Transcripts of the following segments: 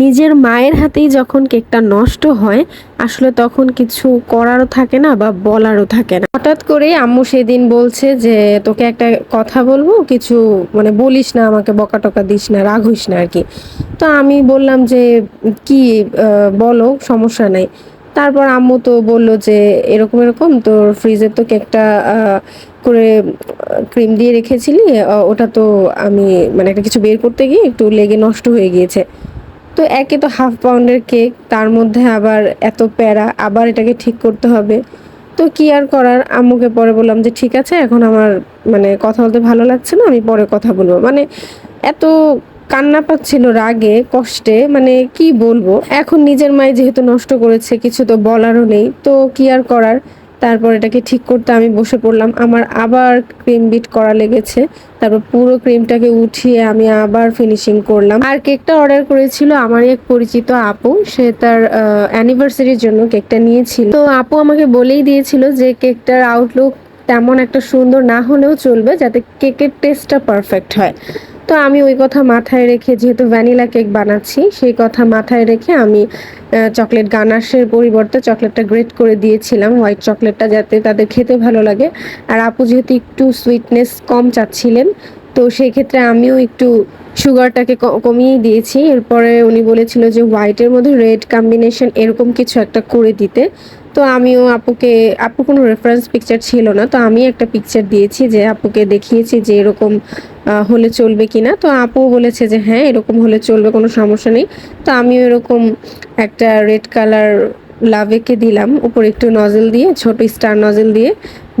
নিজের মায়ের হাতেই যখন কেকটা নষ্ট হয়, আসলে তখন কিছু করারও থাকে না বা বলারও থাকে না। হঠাৎ করে আম্মু সেদিন বলছে যে, তোকে একটা কথা বলব, কিছু মানে বলিস না, আমাকে বকা টকা দিস না রাগ হইস না আর কি তো আমি বললাম যে, কি বলো, সমস্যা নাই। তারপর আম্মু তো বলল যে, এরকম এরকম, তোর ফ্রিজের তো কেকটা করে ক্রিম দিয়ে রেখেছিলি ওটা তো আমি মানে একটা কিছু বের করতে গিয়ে একটু লেগে নষ্ট হয়ে গিয়েছে। তো একে তো হাফ পাউন্ডের কেক তার মধ্যে আবার এত প্যারা, আবার এটাকে ঠিক করতে হবে। তো কি আর করার? আম্মুকে পরে বললাম যে, ঠিক আছে, এখন আমার মানে কথা বলতে ভালো লাগছে না, আমি পরে কথা বলব। মানে এত কান্না পাচ্ছিল রাগে, কষ্টে মানে কি বলব? এখন নিজের মায়ে যেহেতু নষ্ট করেছে, কিছু তো বলারও নেই, তো কি আর করার? তারপর এটাকে ঠিক করতে আমি বসে পড়লাম। আমার আবার ক্রিম বিট করা লেগেছে। তারপর পুরো ক্রিমটাকে উঠিয়ে আমি আবার ফিনিশিং করলাম। আর কেকটা অর্ডার করেছিল আমারই এক পরিচিত আপু। সে তার অ্যানিভার্সারির জন্য কেকটা নিয়েছিল। তো আপু আমাকে বলেই দিয়েছিল যে কেকটার আউটলুক তেমন একটা সুন্দর না হলেও চলবে যাতে কেকের টেস্টটা পারফেক্ট হয়। তো আমি ওই কথা মাথায় রেখে যেহেতু ভ্যানিলা কেক বানাচ্ছি, সেই কথা মাথায় রেখে আমি চকলেট গানাশের পরিবর্তে চকলেটটা গ্রেট করে দিয়েছিলাম, হোয়াইট চকলেটটা যাতে তাদের খেতে ভালো লাগে। আর আপু যেহেতু একটু সুইটনেস কম চাচ্ছিলেন, তো সেই ক্ষেত্রে আমিও একটু সুগারটাকে ক- কমিয়েই দিয়েছি। এরপরে উনি বলেছিল যে হোয়াইটের মধ্যে রেড কম্বিনেশন এরকম কিছু একটা করে দিতে। তো আমিও আপুকে, আপু কোনো রেফারেন্স পিকচার ছিল না, তো আমি একটা পিকচার দিয়েছি যে আপুকে দেখিয়েছি যে এরকম হলে চলবে কিনা। তো আপু বলেছে যে হ্যাঁ এরকম হলে চলবে, কোনো সমস্যা নেই। তো আমিও এরকম একটা রেড কালার লাভেকে দিলাম, উপর একটু নজল দিয়ে, ছোট স্টার নজল দিয়ে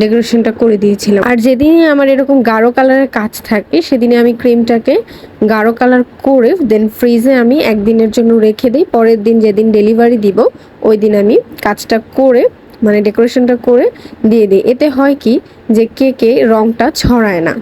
ডেকোরেশনটা করে দিয়েছিলাম। আর যেদিনই আমার এরকম গাঢ় কালারের কাজ থাকে সেদিনে আমি ক্রিমটাকে গাঢ় কালার করে দেন ফ্রিজে আমি একদিনের জন্য রেখে দিই। পরের দিন যেদিন ডেলিভারি দিব ওই দিন আমি কাজটা করে মানে ডেকোরেশনটা করে দিয়ে দিই। এতে হয় কি, যে কেকে রংটা ছড়ায় না।